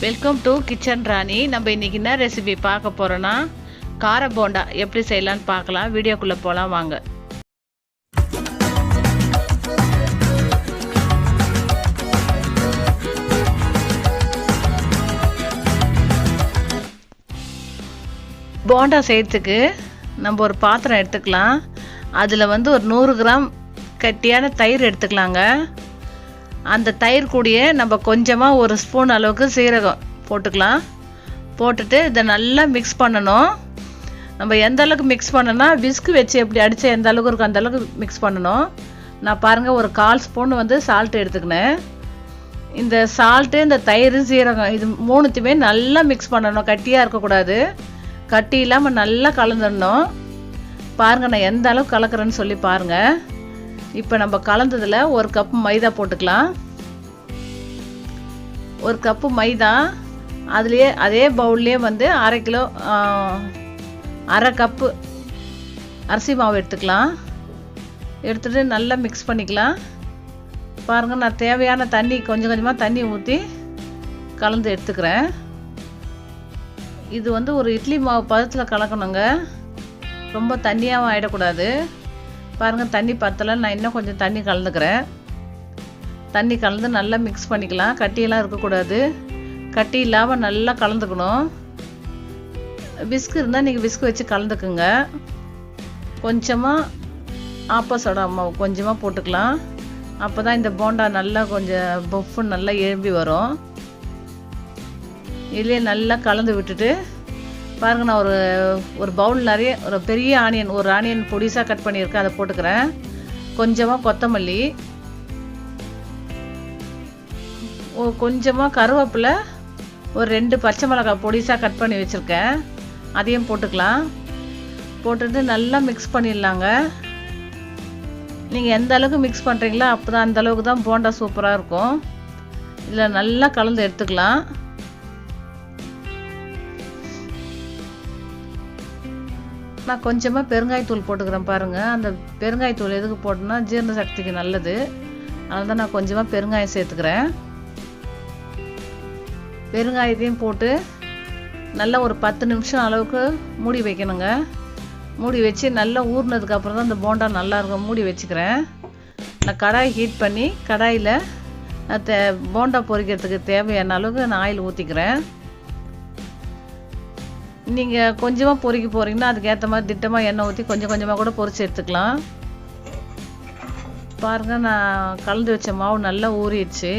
Welcome to kitchen ராணி நம்ம இன்னைக்கு என்ன ரெசிபி பார்க்க போறோம்னா கார போண்டா எப்படி செய்யலாம்னு பார்க்கலாம். வீடியோக்குள்ளே போகலாம் வாங்க. போண்டா செய்யறதுக்கு நம்ம ஒரு பாத்திரம் எடுத்துக்கலாம். அதில் வந்து ஒரு நூறு கிராம் கட்டியான தயிர் எடுத்துக்கலாங்க. அந்த தயிர் கூடயே நம்ம கொஞ்சமாக ஒரு ஸ்பூன் அளவுக்கு சீரகம் போட்டுக்கலாம். போட்டுட்டு இதை நல்லா மிக்ஸ் பண்ணணும். நம்ம எந்த அளவுக்கு மிக்ஸ் பண்ணனா விஸ்கு வச்சு எப்படி அடித்தா எந்த அளவுக்கு இருக்கும் அந்த அளவுக்கு மிக்ஸ் பண்ணணும். நான் பாருங்கள் ஒரு கால் ஸ்பூன் வந்து சால்ட் எடுத்துக்கினேன். இந்த சால்ட்டு இந்த தயிர் சீரகம் இது மூணுத்தையுமே நல்லா மிக்ஸ் பண்ணணும். கட்டியாக இருக்கக்கூடாது. கட்டி இல்லாமல் நல்லா கலந்துடணும். பாருங்கள் நான் எந்த அளவுக்கு கலக்கிறேன்னு சொல்லி பாருங்கள் இப்போ நம்ம கலந்ததில் ஒரு கப் மைதா போட்டுக்கலாம். ஒரு கப்பு மைதா அதுலேயே அதே பவுல்லே வந்து அரை கிலோ அரை கப்பு அரிசி மாவு எடுத்துக்கலாம். எடுத்துகிட்டு நல்லா மிக்ஸ் பண்ணிக்கலாம். பாருங்கள் நான் தேவையான தண்ணி கொஞ்சம் கொஞ்சமாக தண்ணி ஊற்றி கலந்து எடுத்துக்கிறேன். இது வந்து ஒரு இட்லி மாவு பதத்தில் கலக்கணுங்க. ரொம்ப தண்ணியாகவும் ஆகிடக்கூடாது பாருங்கள் தண்ணி பத்தலை நான் இன்னும் கொஞ்சம் தண்ணி கலந்துக்கிறேன். தண்ணி கலந்து நல்லா மிக்ஸ் பண்ணிக்கலாம். கட்டியெல்லாம் இருக்கக்கூடாது. கட்டி இல்லாமல் நல்லா கலந்துக்கணும். பிஸ்கு இருந்தால் நீங்கள் பிஸ்கு வச்சு கலந்துக்குங்க. கொஞ்சமாக ஆப்பா சோடா மாவு கொஞ்சமாக போட்டுக்கலாம். அப்போ தான் இந்த போண்டா நல்லா கொஞ்சம் பஃப்பு நல்லா எழும்பி வரும். இதுலேயே நல்லா கலந்து விட்டுட்டு பாருங்க நான் ஒரு ஒரு பவுல் நிறைய ஒரு பெரிய ஆனியன் ஒரு ஆனியன் பொடிசாக கட் பண்ணியிருக்கேன் அதை போட்டுக்கிறேன். கொஞ்சமாக கொத்தமல்லி. கொஞ்சமாக கருவேப்பிலை ஒரு ரெண்டு பச்சை மிளகாய் பொடிசாக கட் பண்ணி வச்சுருக்கேன். அதையும் போட்டுக்கலாம். போட்டுட்டு நல்லா மிக்ஸ் பண்ணிடலாங்க. நீங்கள் எந்த அளவுக்கு மிக்ஸ் பண்ணுறீங்களோ அப்போ தான் அந்த அளவுக்கு தான் போண்டா சூப்பராக இருக்கும். இதில் நல்லா கலந்து எடுத்துக்கலாம். நான் கொஞ்சமாக பெருங்காயத்தூள் போட்டுக்கிறேன் பாருங்கள் அந்த பெருங்காயத்தூள் எதுக்கு போட்டோன்னா ஜீரண சக்திக்கு நல்லது. அதனால தான் நான் கொஞ்சமாக பெருங்காயம் சேர்த்துக்கிறேன். பெருங்காயத்தையும் போட்டு நல்லா ஒரு பத்து நிமிஷம் அளவுக்கு மூடி வைக்கணுங்க. மூடி வச்சு நல்லா ஊறினதுக்கப்புறம் தான் இந்த போண்டா நல்லாயிருக்கும் மூடி வச்சுக்கிறேன். நான் கடாய் ஹீட் பண்ணி கடாயில் தே போண்டா பொரிக்கிறதுக்கு தேவையான அளவுக்கு நான் ஆயில் ஊற்றிக்கிறேன் நீங்கள் கொஞ்சமாக பொறிக்க போகிறீங்கன்னா அதுக்கேற்ற மாதிரி திட்டமாக எண்ணெய் ஊற்றி கொஞ்சம் கொஞ்சமாக கூட பொறிச்சு எடுத்துக்கலாம். பாருங்கள் நான் கலந்து வச்ச மாவு நல்லா ஊறிடுச்சு.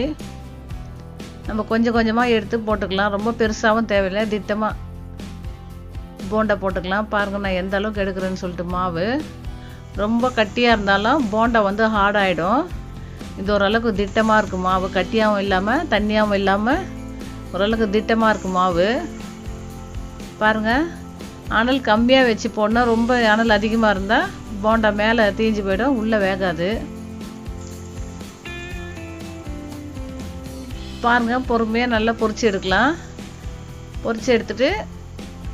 நம்ம கொஞ்சம் கொஞ்சமாக எடுத்து போட்டுக்கலாம். ரொம்ப பெருசாகவும் தேவையில்லை திட்டமாக போண்டா போட்டுக்கலாம். பாருங்கள் நான் எந்த அளவுக்கு எடுக்கிறேன்னு சொல்லிட்டு மாவு. ரொம்ப கட்டியாக இருந்தாலும் போண்டா வந்து ஹார்ட் ஆகிடும் இது ஓரளவுக்கு திட்டமாக இருக்கும் மாவு. கட்டியாகவும் இல்லாமல் தண்ணியாகவும் இல்லாமல் ஓரளவுக்கு திட்டமாக இருக்குது மாவு. பாருங்கள் அனல் கம்மியாக வச்சு போடணும் ரொம்ப அனல் அதிகமாக இருந்தால் போண்டா மேலே தீஞ்சு போயிடும் உள்ளே வேகாது. பாருங்கள் பொறுமையாக நல்லா பொறிச்சு எடுக்கலாம். பொறிச்சு எடுத்துட்டு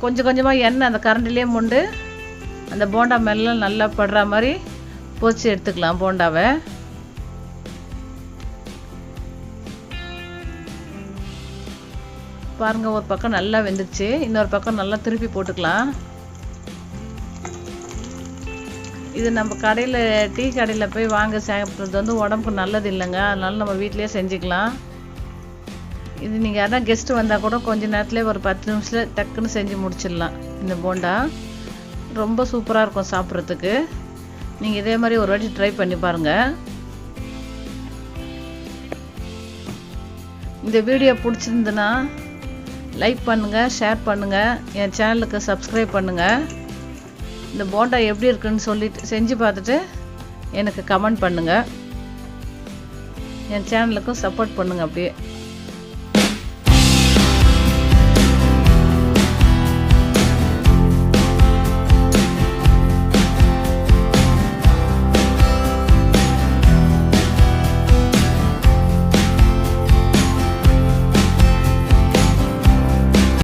கொஞ்சம் கொஞ்சமாக எண்ணெய் அந்த கரண்டிலே முண்டு அந்த போண்டா மேலாம் நல்லா படுற மாதிரி பொறிச்சு எடுத்துக்கலாம் போண்டாவை. பாருங்க ஒரு பக்கம் நல்லா வெந்துருச்சு. இன்னொரு பக்கம் நல்லா திருப்பி போட்டுக்கலாம். இது நம்ம கடையில் டீ கடையில் போய் வாங்க சாப்பிட்றது வந்து உடம்புக்கு நல்லது இல்லைங்க. அதனால நம்ம வீட்டிலேயே செஞ்சுக்கலாம். இது நீங்கள் யாராவது கெஸ்ட்டு வந்தால் கூட கொஞ்ச நேரத்தில் ஒரு பத்து நிமிஷத்தில் டக்குன்னு செஞ்சு முடிச்சிடலாம். இந்த போண்டா ரொம்ப சூப்பராக இருக்கும் சாப்பிட்றதுக்கு. நீங்கள் இதே மாதிரி ஒரு வாட்டி ட்ரை பண்ணி பாருங்கள் இந்த வீடியோ பிடிச்சிருந்துன்னா லைக் பண்ணுங்கள் ஷேர் பண்ணுங்கள் என் சேனலுக்கு சப்ஸ்கிரைப் பண்ணுங்கள் இந்த போண்டா எப்படி இருக்குன்னு சொல்லிட்டு செஞ்சு பார்த்துட்டு எனக்கு கமெண்ட் பண்ணுங்கள் என் சேனலுக்கும் சப்போர்ட் பண்ணுங்கள் அப்படியே.